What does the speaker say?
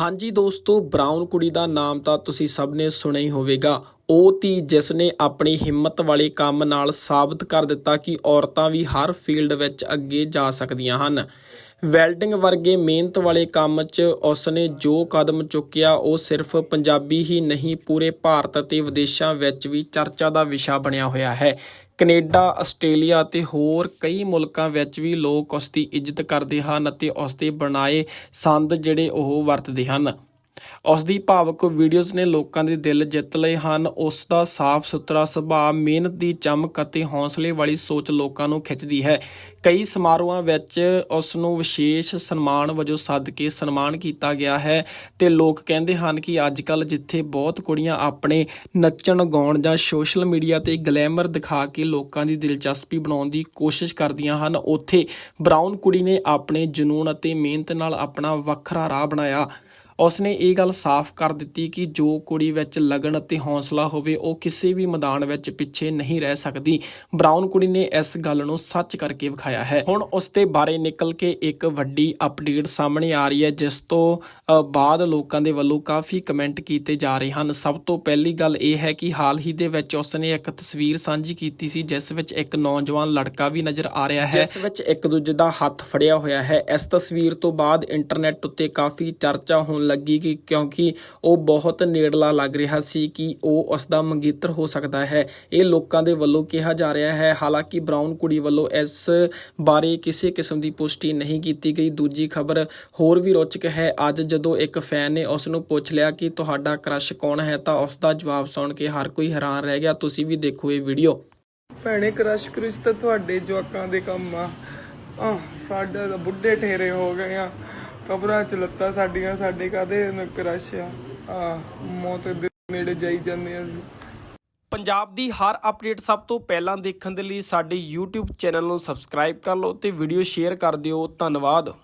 ਹਾਂਜੀ ਦੋਸਤੋ, ਬਰਾਊਨ ਕੁੜੀ ਦਾ ਨਾਮ ਤਾਂ ਤੁਸੀਂ ਸਭ ਨੇ ਸੁਣਿਆ ਹੀ ਹੋਵੇਗਾ। ਉਹ ਧੀ ਜਿਸ ਨੇ ਆਪਣੀ ਹਿੰਮਤ ਵਾਲੇ ਕੰਮ ਨਾਲ ਸਾਬਤ ਕਰ ਦਿੱਤਾ ਕਿ ਔਰਤਾਂ ਵੀ ਹਰ ਫੀਲਡ ਵਿੱਚ ਅੱਗੇ ਜਾ ਸਕਦੀਆਂ ਹਨ। ਵੈਲਡਿੰਗ ਵਰਗੇ ਮਿਹਨਤ ਵਾਲੇ ਕੰਮ 'ਚ ਉਸਨੇ ਜੋ ਕਦਮ ਚੁੱਕਿਆ, ਉਹ ਸਿਰਫ ਪੰਜਾਬੀ ਹੀ ਨਹੀਂ, ਪੂਰੇ ਭਾਰਤ ਅਤੇ ਵਿਦੇਸ਼ਾਂ ਵਿੱਚ ਵੀ ਚਰਚਾ ਦਾ ਵਿਸ਼ਾ ਬਣਿਆ ਹੋਇਆ ਹੈ। ਕੈਨੇਡਾ, ਆਸਟ੍ਰੇਲੀਆ ਅਤੇ ਹੋਰ ਕਈ ਮੁਲਕਾਂ ਵਿੱਚ ਵੀ ਲੋਕ ਉਸ ਦੀ ਇੱਜ਼ਤ ਕਰਦੇ ਹਨ ਅਤੇ ਉਸ ਦੇ ਬਣਾਏ ਸੰਦ ਜਿਹੜੇ ਉਹ ਵਰਤਦੇ ਹਨ। ਉਸ ਦੀ ਭਾਵਕ ਵੀਡੀਓਜ਼ ਨੇ ਲੋਕਾਂ ਦੇ ਦਿਲ ਜਿੱਤ ਲਏ ਹਨ। ਉਸ ਦਾ ਸਾਫ਼ ਸੁਥਰਾ ਸੁਭਾਅ, ਮਿਹਨਤ ਦੀ ਚਮਕ ਅਤੇ ਹੌਸਲੇ ਵਾਲੀ ਸੋਚ ਲੋਕਾਂ ਨੂੰ ਖਿੱਚਦੀ ਹੈ। ਕਈ ਸਮਾਰੋਹਾਂ ਵਿੱਚ ਉਸ ਨੂੰ ਵਿਸ਼ੇਸ਼ ਸਨਮਾਨ ਵਜੋਂ ਸੱਦ ਕੇ ਸਨਮਾਨ ਕੀਤਾ ਗਿਆ ਹੈ ਤੇ ਲੋਕ ਕਹਿੰਦੇ ਹਨ ਕਿ ਅੱਜ ਕੱਲ ਜਿੱਥੇ ਬਹੁਤ ਕੁੜੀਆਂ ਆਪਣੇ ਨੱਚਣ, ਗਾਉਣ ਜਾਂ ਸੋਸ਼ਲ ਮੀਡੀਆ ਤੇ ਗਲੈਮਰ ਦਿਖਾ ਕੇ ਲੋਕਾਂ ਦੀ ਦਿਲਚਸਪੀ ਬਣਾਉਣ ਦੀ ਕੋਸ਼ਿਸ਼ ਕਰਦੀਆਂ ਹਨ, ਉੱਥੇ ਬਰਾਊਨ ਕੁੜੀ ਨੇ ਆਪਣੇ ਜਨੂਨ ਅਤੇ ਮਿਹਨਤ ਨਾਲ ਆਪਣਾ ਵੱਖਰਾ ਰਾਹ ਬਣਾਇਆ। ਉਸਨੇ ਇਹ ਗੱਲ ਸਾਫ਼ ਕਰ ਦਿੱਤੀ ਕਿ ਜੋ ਕੁੜੀ ਵਿੱਚ ਲਗਨ ਅਤੇ ਹੌਸਲਾ ਹੋਵੇ, ਉਹ ਕਿਸੇ ਵੀ ਮੈਦਾਨ ਵਿੱਚ ਪਿੱਛੇ ਨਹੀਂ ਰਹਿ ਸਕਦੀ। ਬਰਾਊਨ ਕੁੜੀ ਨੇ ਇਸ ਗੱਲ ਨੂੰ ਸੱਚ ਕਰਕੇ ਵਿਖਾਇਆ ਹੈ। ਹੁਣ ਉਸ ਦੇ ਬਾਰੇ ਨਿਕਲ ਕੇ ਇੱਕ ਵੱਡੀ ਅਪਡੇਟ ਸਾਹਮਣੇ ਆ ਰਹੀ ਹੈ, ਜਿਸ ਤੋਂ ਬਾਅਦ ਲੋਕਾਂ ਦੇ ਵੱਲੋਂ ਕਾਫੀ ਕਮੈਂਟ ਕੀਤੇ ਜਾ ਰਹੇ ਹਨ। ਸਭ ਤੋਂ ਪਹਿਲੀ ਗੱਲ ਇਹ ਹੈ ਕਿ ਹਾਲ ਹੀ ਦੇ ਵਿੱਚ ਉਸਨੇ ਇੱਕ ਤਸਵੀਰ ਸਾਂਝੀ ਕੀਤੀ ਸੀ, ਜਿਸ ਵਿੱਚ ਇੱਕ ਨੌਜਵਾਨ ਲੜਕਾ ਵੀ ਨਜ਼ਰ ਆ ਰਿਹਾ ਹੈ। ਜਿਸ ਵਿੱਚ ਇੱਕ ਦੂਜੇ ਦਾ ਹੱਥ ਫੜਿਆ ਹੋਇਆ ਹੈ। ਇਸ ਤਸਵੀਰ ਤੋਂ ਬਾਅਦ ਇੰਟਰਨੈਟ ਉੱਤੇ ਕਾਫੀ ਚਰਚਾ ਹੋਣ ਹੋਣ ਲੱਗੀ ਕਿ ਕਿਉਂਕਿ ਉਹ ਬਹੁਤ ਨੇੜਲਾ ਲੱਗ ਰਿਹਾ ਸੀ ਕਿ ਉਹ ਉਸ ਦਾ ਮੰਗੇਤਰ ਹੋ ਸਕਦਾ ਹੈ। ਇਹ ਲੋਕਾਂ ਦੇ ਵੱਲੋਂ ਕਿਹਾ ਜਾ ਰਿਹਾ ਹੈ। ਹਾਲਾਂਕਿ ਬਰਾਊਨ ਕੁੜੀ ਵੱਲੋਂ ਇਸ ਬਾਰੇ ਕਿਸੇ ਕਿਸਮ ਦੀ ਪੁਸ਼ਟੀ ਨਹੀਂ ਕੀਤੀ ਗਈ। ਦੂਜੀ ਖਬਰ ਹੋਰ ਵੀ ਰੋਚਕ ਹੈ। ਅੱਜ ਜਦੋਂ ਇੱਕ ਫੈਨ ਨੇ ਉਸ ਨੂੰ ਪੁੱਛ ਲਿਆ ਕਿ ਤੁਹਾਡਾ ਕ੍ਰਸ਼ ਕੌਣ ਹੈ, ਤਾਂ ਉਸ ਦਾ ਜਵਾਬ ਸੁਣ ਕੇ ਹਰ ਕੋਈ ਹੈਰਾਨ ਰਹਿ ਗਿਆ। ਤੁਸੀਂ ਵੀ ਦੇਖੋ ਇਹ ਵੀਡੀਓ। ਭੈਣੇ, ਕ੍ਰਸ਼ ਕ੍ਰਿਸ਼ ਤਾਂ ਤੁਹਾਡੇ ਜਵਾਕਾਂ ਦੇ ਕੰਮ ਆ। ਆ ਸਾਡਾ ਤਾਂ ਬੁੱਢੇ ਠੇਰੇ ਹੋ ਗਏ ਆ। ਕਬਰਾਂ ਚ ਲੱਤਾਂ ਸਾਡੀਆਂ, ਸਾਡੇ ਕਾਦੇ ਕ੍ਰਸ਼ ਆ? ਆ, ਮੌਤ ਦੇ ਨੇੜੇ ਜਾਈ ਜਾਂਦੇ ਆ ਅਸੀਂ। ਪੰਜਾਬ ਦੀ ਹਰ ਅਪਡੇਟ ਸਭ ਤੋਂ ਪਹਿਲਾਂ ਦੇਖਣ ਦੇ ਲਈ ਸਾਡੇ YouTube ਚੈਨਲ ਨੂੰ ਸਬਸਕ੍ਰਾਈਬ ਕਰ ਲਓ ਤੇ ਵੀਡੀਓ ਸ਼ੇਅਰ ਕਰ ਦਿਓ। ਧੰਨਵਾਦ।